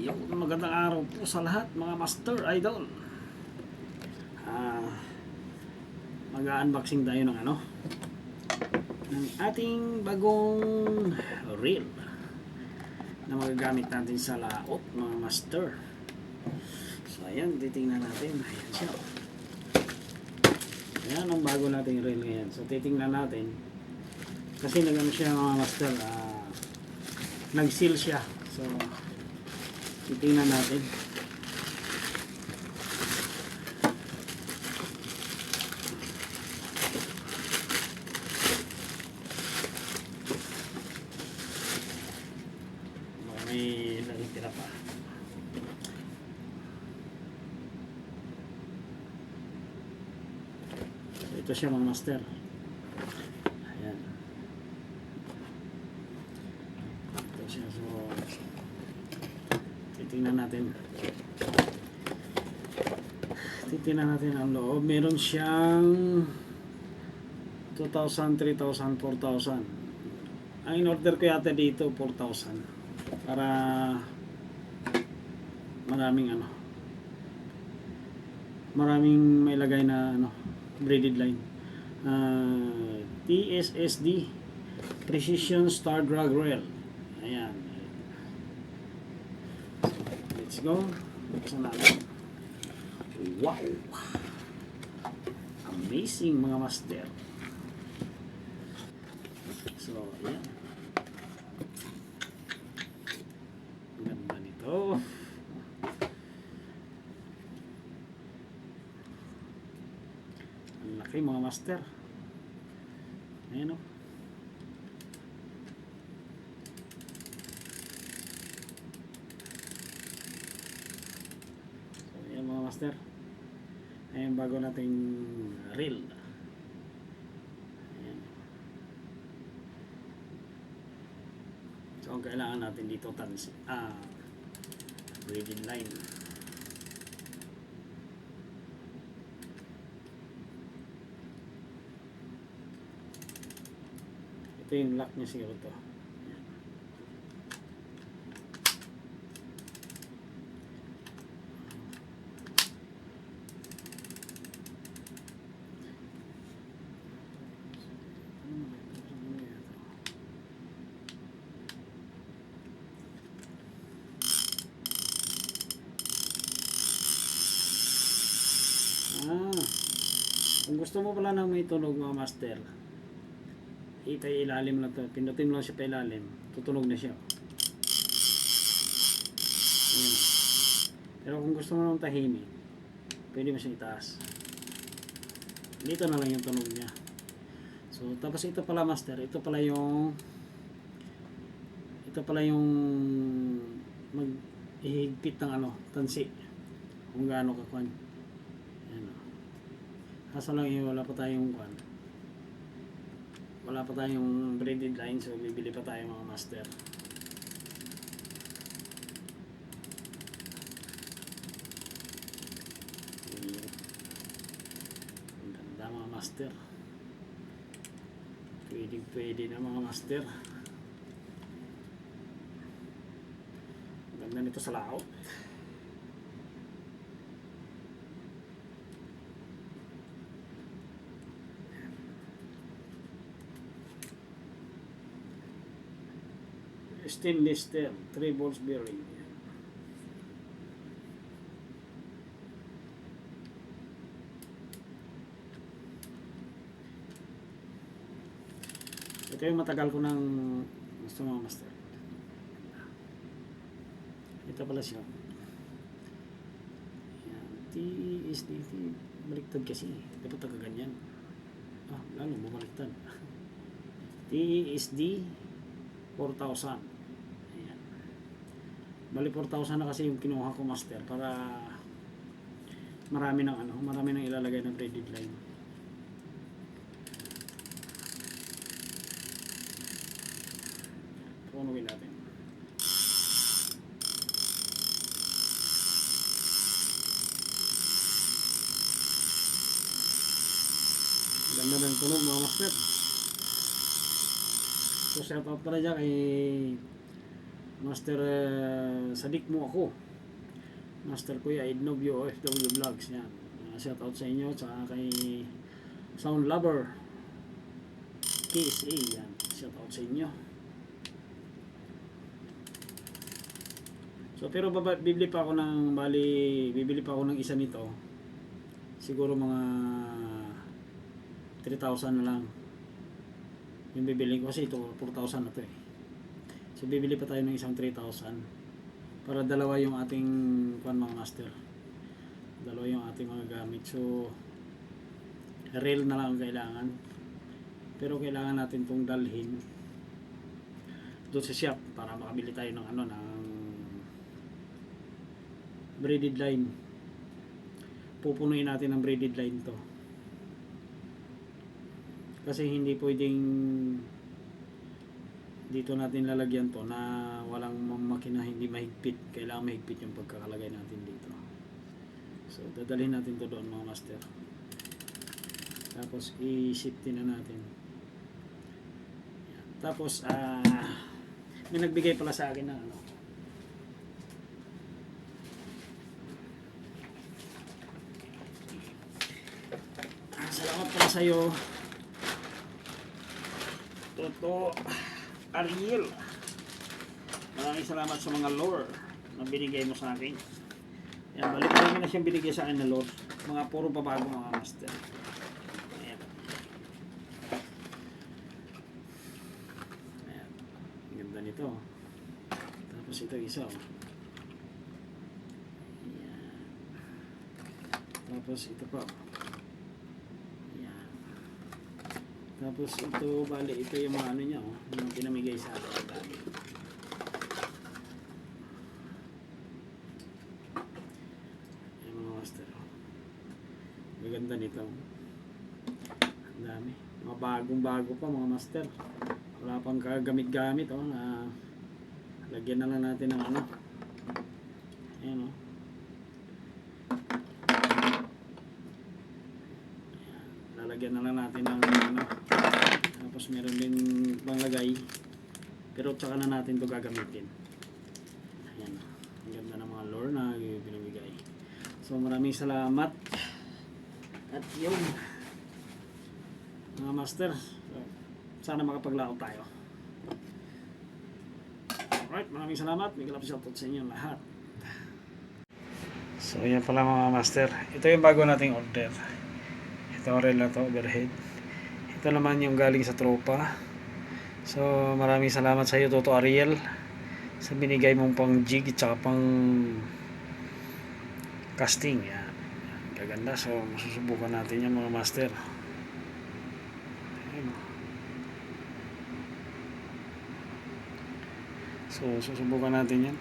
Yung magandang araw po sa lahat mga master idol. Ah, mag-unboxing tayo ng ano ng ating bagong reel na magagamit natin sa laot mga master. So ayan, titingnan natin. Ayan siya. Ayan ang bago nating reel ngayon. So titingnan natin. Kasi nagano siya mga master. ah, nag-seal siya. So titingnan natin. May nakitira pa. So, ito siya mga master. Ayan. Ito siya. So, titingnan natin. Titingnan natin ang loob. Meron siyang 2,000, 3,000, 4,000. Ang in-order ko yata dito 4,000 para maraming ano maraming may lagay na ano braided line. Ah, TSSD Precision Star Drag Rail. Ayan. Let's go. Buksan natin wow. Amazing mga master. So ang ganda nito. Ang laki mga master. Ayan o so ayan mga master ayan bago nating reel. So ang kailangan natin dito tansi ah braided line. Ito yung lock niya siguro to Ayan. Ah, kung gusto mo pala ng may tunog mga master, itay ilalim lang to. Pindutin mo lang siya pa ilalim. Tutunog na siya. Ayan. Pero kung gusto mo ng tahimik, pwede mo siyang itaas. Dito na lang yung tunog niya. So, tapos ito pala master, ito pala yung ito pala yung mag ihigpit ng ano, tansi. Kung gaano ka kwan. Kaso lang eh, wala pa tayong kwan. Wala pa tayong braided line so bibili pa tayo mga master. Ang ganda mga master. Pwede pwede na mga master. Ganda nito sa laot stainless steel 3 volts bearing. Ito yung matagal ko ng gusto mga master. Ito pala siya. Yan TSDT baliktad kasi. Dapat taga ganyan ah lalo bumaliktad. TSD 4,000 Ayan. Bali 4,000 na kasi yung kinuha ko master para marami ng ano, marami nang ilalagay ng braided line. Tunugin natin. Ganda ng tunog mga master. So shout out pala dyan kay Master uh, Sadik mo ako. Master Kuya Ednovio OFW Vlogs. Yan. Uh, shout out sa inyo. Tsaka kay Sound Lover. KSA. Yan. Shout out sa inyo. So pero baba, bibili pa ako ng bali, bibili pa ako ng isa nito. Siguro mga 3,000 na lang. Yung bibili ko kasi ito 4,000 na to eh. So bibili pa tayo ng isang 3,000 para dalawa yung ating kwan mga master. Dalawa yung ating mga gamit. So rail na lang ang kailangan. Pero kailangan natin tong dalhin doon sa shop para makabili tayo ng ano ng braided line. Pupunuin natin ng braided line to. Kasi hindi pwedeng dito natin lalagyan to na walang makina hindi mahigpit. Kailangan mahigpit yung pagkakalagay natin dito. So, dadalhin natin to doon mga master. Tapos, i-shifty na natin. Yan. Tapos, ah, may nagbigay pala sa akin na ano, Ah, Salamat pala sa iyo. Ariel. Maraming salamat sa mga lore na binigay mo sa akin. Yan, balik namin na siyang binigay sa akin na lore. Mga puro babago mga master. Ayan. Ayan. Ganda nito. Tapos ito isa. oh. Ayan. Tapos ito pa. Ayan. Tapos ito, bali, ito yung mga ano niya, oh, yung pinamigay sa akin. Dami. Ayan mga master. oh. Maganda nito. Ang dami. Mga bagong bago pa mga master. Wala pang kagamit-gamit oh, na lagyan na lang natin ng ano. Ayan oh. Lalagyan na lang natin ng ano tapos meron din panglagay pero tsaka na natin to gagamitin. Ayan. Ang ganda ng mga lore na binibigay. So maraming salamat. At yun. Mga master sana makapaglao tayo. Alright maraming salamat. May kalap shoutout sa inyo lahat. So yan pala mga master. Ito yung bago nating order ito rin na to, overhead. Ito naman yung galing sa tropa. So, maraming salamat sa iyo, Toto Ariel. Sa binigay mong pang jig at saka pang casting. Yan. Gaganda. So, masusubukan natin yan mga master. So, susubukan natin yan.